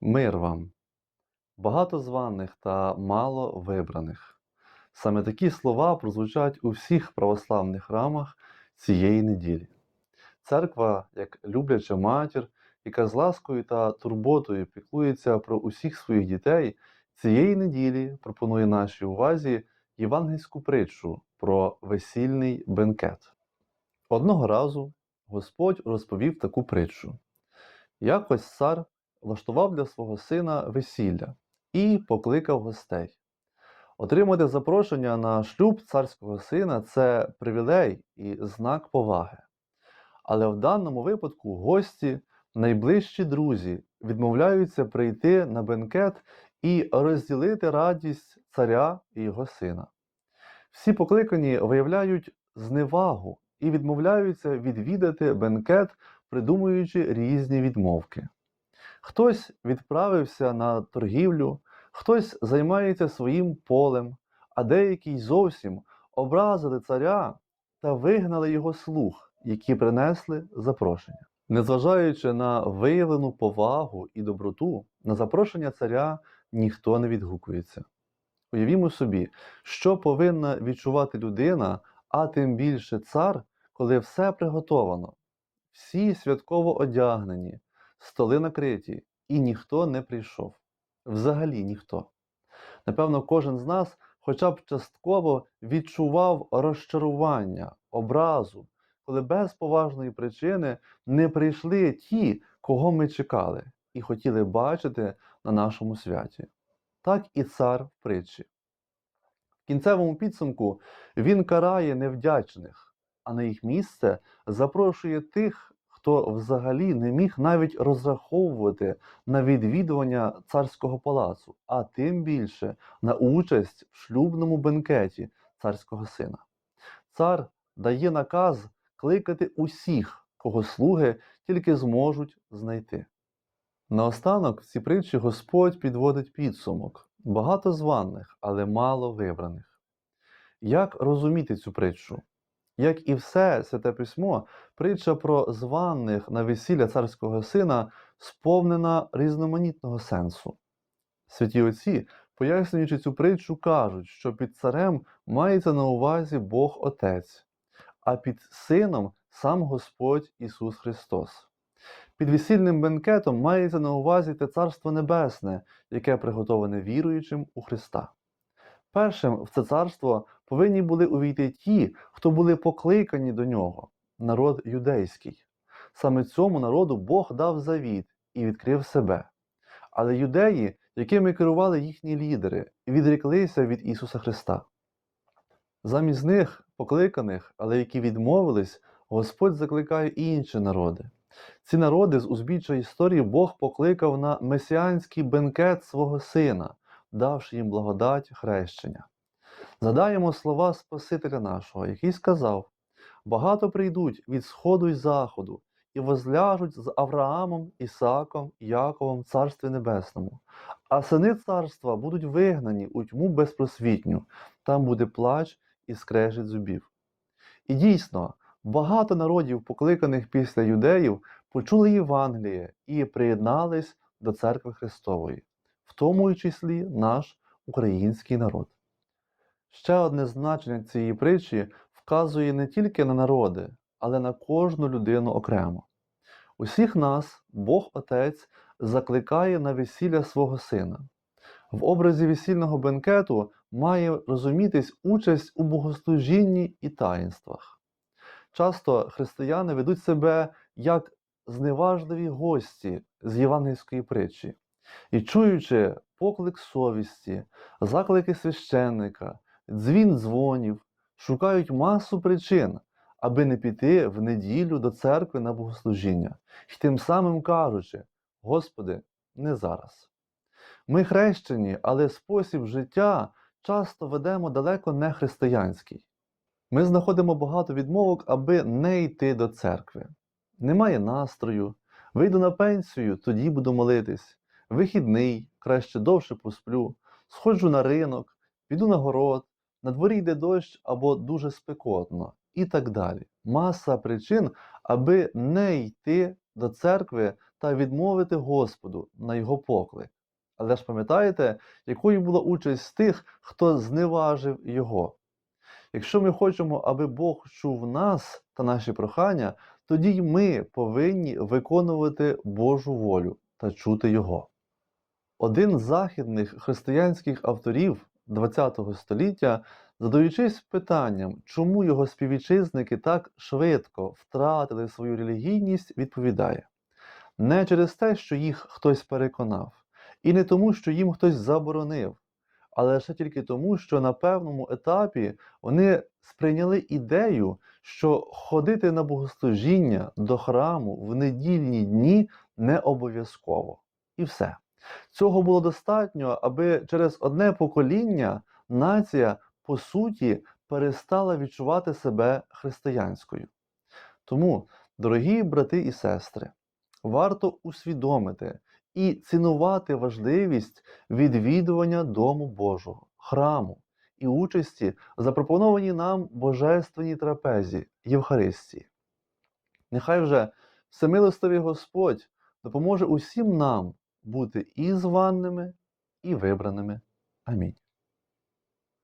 Мир вам, багатозваних та мало вибраних. Саме такі слова прозвучать у всіх православних храмах цієї неділі. Церква, як любляча матір, яка з ласкою та турботою піклується про усіх своїх дітей, цієї неділі пропонує нашій увазі євангельську притчу про весільний бенкет. Одного разу Господь розповів таку притчу. Якось цар влаштував для свого сина весілля і покликав гостей. Отримати запрошення на шлюб царського сина це привілей і знак поваги. Але в даному випадку гості, найближчі друзі, відмовляються прийти на бенкет і розділити радість царя і його сина. Всі покликані виявляють зневагу і відмовляються відвідати бенкет, придумуючи різні відмовки. Хтось відправився на торгівлю, хтось займається своїм полем, а деякі й зовсім образили царя та вигнали його слуг, які принесли запрошення. Незважаючи на виявлену повагу і доброту, на запрошення царя ніхто не відгукується. Уявімо собі, що повинна відчувати людина, а тим більше цар, коли все приготовано, всі святково одягнені, столи накриті, і ніхто не прийшов. Взагалі ніхто. Напевно, кожен з нас хоча б частково відчував розчарування, образу, коли без поважної причини не прийшли ті, кого ми чекали і хотіли бачити на нашому святі. Так і цар в притчі. В кінцевому підсумку він карає невдячних, а на їх місце запрошує тих, хто взагалі не міг навіть розраховувати на відвідування царського палацу, а тим більше на участь в шлюбному бенкеті царського сина. Цар дає наказ кликати усіх, кого слуги тільки зможуть знайти. Наостанок в цій притчі Господь підводить підсумок багато званих, але мало вибраних. Як розуміти цю притчу? Як і все святе письмо, притча про званих на весілля царського сина сповнена різноманітного сенсу. Святі отці, пояснюючи цю притчу, кажуть, що під царем мається на увазі Бог Отець, а під сином сам Господь Ісус Христос. Під весільним бенкетом мається на увазі те Царство Небесне, яке приготоване віруючим у Христа. Першим в це царство повинні були увійти ті, хто були покликані до нього, народ юдейський. Саме цьому народу Бог дав завіт і відкрив себе. Але юдеї, якими керували їхні лідери, відріклися від Ісуса Христа. Замість них, покликаних, але які відмовились, Господь закликає інші народи. Ці народи з узбіччя історії Бог покликав на месіанський бенкет свого сина, давши їм благодать хрещення. Згадаємо слова Спасителя нашого, який сказав: багато прийдуть від сходу й заходу, і возляжуть з Авраамом, Ісаком, Яковом Царстві Небесному, а сини царства будуть вигнані у тьму безпросвітню, там буде плач і скрежить зубів. І дійсно, багато народів, покликаних після юдеїв, почули Євангеліє і приєднались до церкви Христової, тому числі наш український народ. Ще одне значення цієї притчі вказує не тільки на народи, але на кожну людину окремо. Усіх нас Бог Отець закликає на весілля свого сина. В образі весільного бенкету має розумітись участь у богослужінні і таїнствах. Часто християни ведуть себе як зневажливі гості з євангельської притчі, і чуючи поклик совісті, заклики священника, дзвін дзвонів, шукають масу причин, аби не піти в неділю до церкви на богослужіння, і тим самим кажучи: Господи, не зараз. Ми хрещені, але спосіб життя часто ведемо далеко не християнський. Ми знаходимо багато відмовок, аби не йти до церкви. Немає настрою, вийду на пенсію, тоді буду молитись. Вихідний, краще довше посплю, сходжу на ринок, піду на город, на дворі йде дощ або дуже спекотно, і так далі. Маса причин, аби не йти до церкви та відмовити Господу на його поклик. Але ж пам'ятаєте, якою була участь тих, хто зневажив його? Якщо ми хочемо, аби Бог чув нас та наші прохання, тоді й ми повинні виконувати Божу волю та чути Його. Один з західних християнських авторів ХХ століття, задаючись питанням, чому його співвітчизники так швидко втратили свою релігійність, відповідає: не через те, що їх хтось переконав, і не тому, що їм хтось заборонив, але лише тільки тому, що на певному етапі вони сприйняли ідею, що ходити на богослужіння до храму в недільні дні не обов'язково. І все. Цього було достатньо, аби через одне покоління нація по суті перестала відчувати себе християнською. Тому, дорогі брати і сестри, варто усвідомити і цінувати важливість відвідування Дому Божого, храму і участі в запропонованій нам божественній трапезі Євхаристії. Нехай вже всемилостивий Господь допоможе усім нам бути і званими, і вибраними. Амінь.